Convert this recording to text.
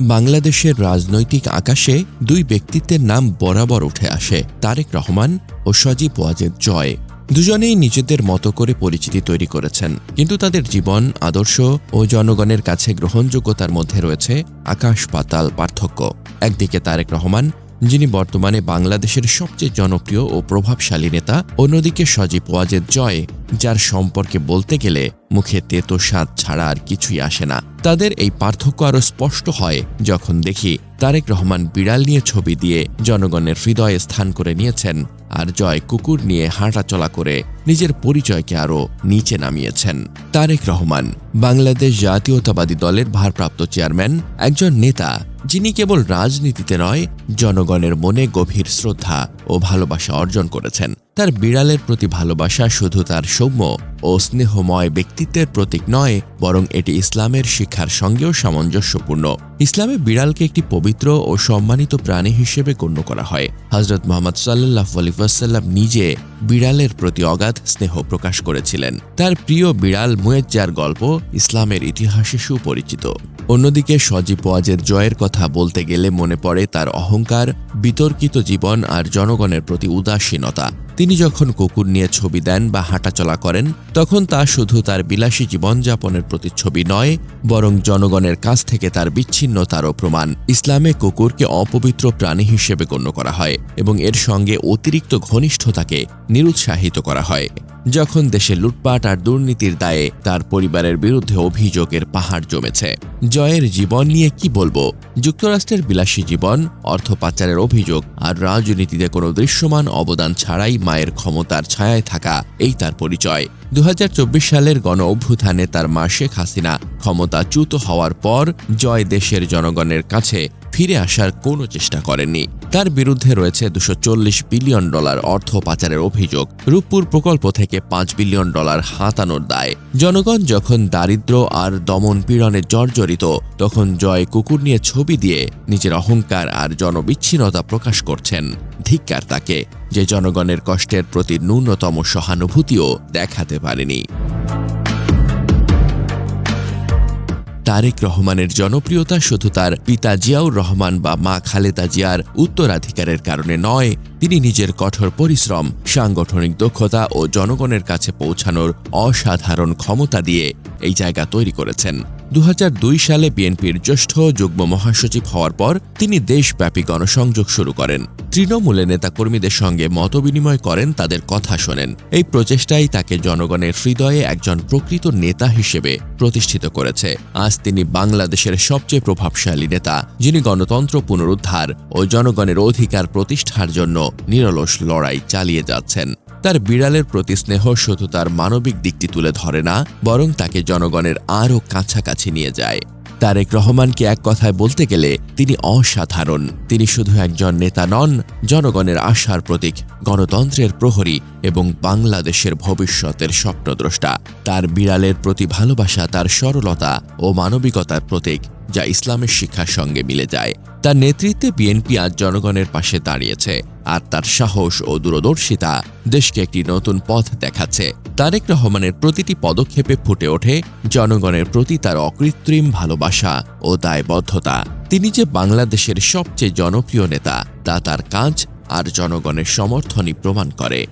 বাংলাদেশের রাজনৈতিক আকাশে দুই ব্যক্তিত্বের নাম বরাবর উঠে আসে, তারেক রহমান ও সজীব ওয়াজেদ জয়। দুজনেই নিজেদের মতো করে পরিচিতি তৈরি করেছেন, কিন্তু তাদের জীবন, আদর্শ ও জনগণের কাছে গ্রহণযোগ্যতার মধ্যে রয়েছে আকাশ পাতাল পার্থক্য। একদিকে তারেক রহমান, যিনি বর্তমানে বাংলাদেশের সবচেয়ে জনপ্রিয় ও প্রভাবশালী নেতা, অন্যদিকে সজীব ওয়াজেদ জয় যার সম্পর্কে বলতে গেলে মুখে তেতো স্বাদ ছাড়া আর কিছুই আসে না। তাদের এই পার্থক্য আরও স্পষ্ট হয় যখন দেখি তারেক রহমান বিড়াল নিয়ে ছবি দিয়ে জনগণের হৃদয়ে স্থান করে নিয়েছেন আর জয় কুকুর নিয়ে হাঁটাচলা করে নিজের পরিচয়কে আরও নিচে নামিয়েছেন। তারেক রহমান, বাংলাদেশ জাতীয়তাবাদী দলের ভারপ্রাপ্ত চেয়ারম্যান, একজন নেতা যিনি কেবল রাজনীতিতে নয়, জনগণের মনে গভীর শ্রদ্ধা ও ভালোবাসা অর্জন করেছেন। তার বিড়ালের প্রতি ভালোবাসা শুধু তার সৌম্য ও স্নেহময় ব্যক্তিত্বের প্রতীক নয়, বরং এটি ইসলামের শিক্ষার সঙ্গেও সামঞ্জস্যপূর্ণ। ইসলামে বিড়ালকে একটি পবিত্র ও সম্মানিত প্রাণী হিসেবে গণ্য করা হয়। হজরত মোহাম্মদ সাল্লাহ আলিফাসাল্লাম নিজে বিড়ালের প্রতি অগাধ স্নেহ প্রকাশ করেছিলেন। তার প্রিয় বিড়াল মুয়েজ্জার গল্প ইসলামের ইতিহাসে সুপরিচিত। অন্যদিকে সজীব ওয়াজের জয়ের কথা বলতে গেলে মনে পড়ে তার অহংকার, বিতর্কিত জীবন আর জনগণের প্রতি উদাসীনতা। তিনি যখন কুকুর নিয়ে ছবি দেন বা হাঁটাচলা করেন তখন তা শুধু তার বিলাসী জীবনযাপনের প্রতিচ্ছবি নয়, বরং জনগণের কাছ থেকে তার বিচ্ছিন্নতারও প্রমাণ। ইসলামে কুকুরকে অপবিত্র প্রাণী হিসেবে গণ্য করা হয় এবং এর সঙ্গে অতিরিক্ত ঘনিষ্ঠতাকে নিরুৎসাহিত করা হয়। যখন দেশে লুটপাট আর দুর্নীতির দায়ে তার পরিবারের বিরুদ্ধে অভিযোগের পাহাড় জমেছে। জয়ের জীবন নিয়ে কি বলব? যুক্তরাষ্ট্রের বিলাসী জীবন অর্থ পাচারের অভিযোগ আর রাজনীতিতে কোনো দৃশ্যমান অবদান ছাড়াই মায়ের ক্ষমতার ছায়ায় থাকা এই তার পরিচয়। দু হাজার চব্বিশ সালের গণ অভ্যুত্থানে তার মা শেখ হাসিনা ক্ষমতাচ্যুত হওয়ার পর জয় দেশের জনগণের কাছে ফিরে আসার কোনো চেষ্টা করেননি। তার বিরুদ্ধে রয়েছে দুশো বিলিয়ন ডলার অর্থ পাচারের অভিযোগ। রূপপুর প্রকল্প থেকে পাঁচ বিলিয়ন ডলার হাতানোর দায়। জনগণ যখন দারিদ্র আর দমন পীড়নে জর্জরিত, তখন জয় কুকুর নিয়ে ছবি দিয়ে নিজের অহংকার আর জনবিচ্ছিন্নতা প্রকাশ করছেন। ধিক্কার তাকে, যে জনগণের কষ্টের প্রতি ন্যূনতম সহানুভূতিও দেখাতে পারেনি। তারেক রহমানের জনপ্রিয়তা শুধু তার পিতা জিয়াউর রহমান বা মা খালেদা জিয়ার উত্তরাধিকারের কারণে নয়, তিনি নিজের কঠোর পরিশ্রম, সাংগঠনিক দক্ষতা ও জনগণের কাছে পৌঁছানোর অসাধারণ ক্ষমতা দিয়ে এই জায়গা তৈরি করেছেন। দু হাজার দুই সালে বিএনপির জ্যেষ্ঠ যুগ্ম মহাসচিব হওয়ার পর তিনি দেশব্যাপী গণসংযোগ শুরু করেন। তৃণমূলের নেতাকর্মীদের সঙ্গে মতবিনিময় করেন, তাদের কথা শোনেন। এই প্রচেষ্টাই তাকে জনগণের হৃদয়ে একজন প্রকৃত নেতা হিসেবে প্রতিষ্ঠিত করেছে। আজ তিনি বাংলাদেশের সবচেয়ে প্রভাবশালী নেতা, যিনি গণতন্ত্র পুনরুদ্ধার ও জনগণের অধিকার প্রতিষ্ঠার জন্য নিরলস লড়াই চালিয়ে যাচ্ছেন। তার বিড়ালের প্রতি স্নেহ শুধু তার মানবিক দিকটি তুলে ধরে না, বরং তাকে জনগণের আরও কাছাকাছি নিয়ে যায়। তারেক রহমানকে এক কথায় বলতে গেলে তিনি অসাধারণ। তিনি শুধু একজন নেতা নন, জনগণের আশার প্রতীক, গণতন্ত্রের প্রহরী এবং বাংলাদেশের ভবিষ্যতের স্বপ্নদ্রষ্টা। তার বিড়ালের প্রতি ভালোবাসা তার সরলতা ও মানবিকতার প্রতীক। যা ইসলামের শিক্ষার সঙ্গে মিলে যায়। তার নেতৃত্বে বিএনপি আজ জনগণের পাশে দাঁড়িয়েছে আর তার সাহস ও দূরদর্শিতা দেশকে একটি নতুন পথ দেখাচ্ছে। তারেক রহমানের প্রতিটি পদক্ষেপে ফুটে ওঠে জনগণের প্রতি তার অকৃত্রিম ভালোবাসা ও দায়বদ্ধতা। তিনি যে বাংলাদেশের সবচেয়ে জনপ্রিয় নেতা, তা তার কাজ আর জনগণের সমর্থনই প্রমাণ করে।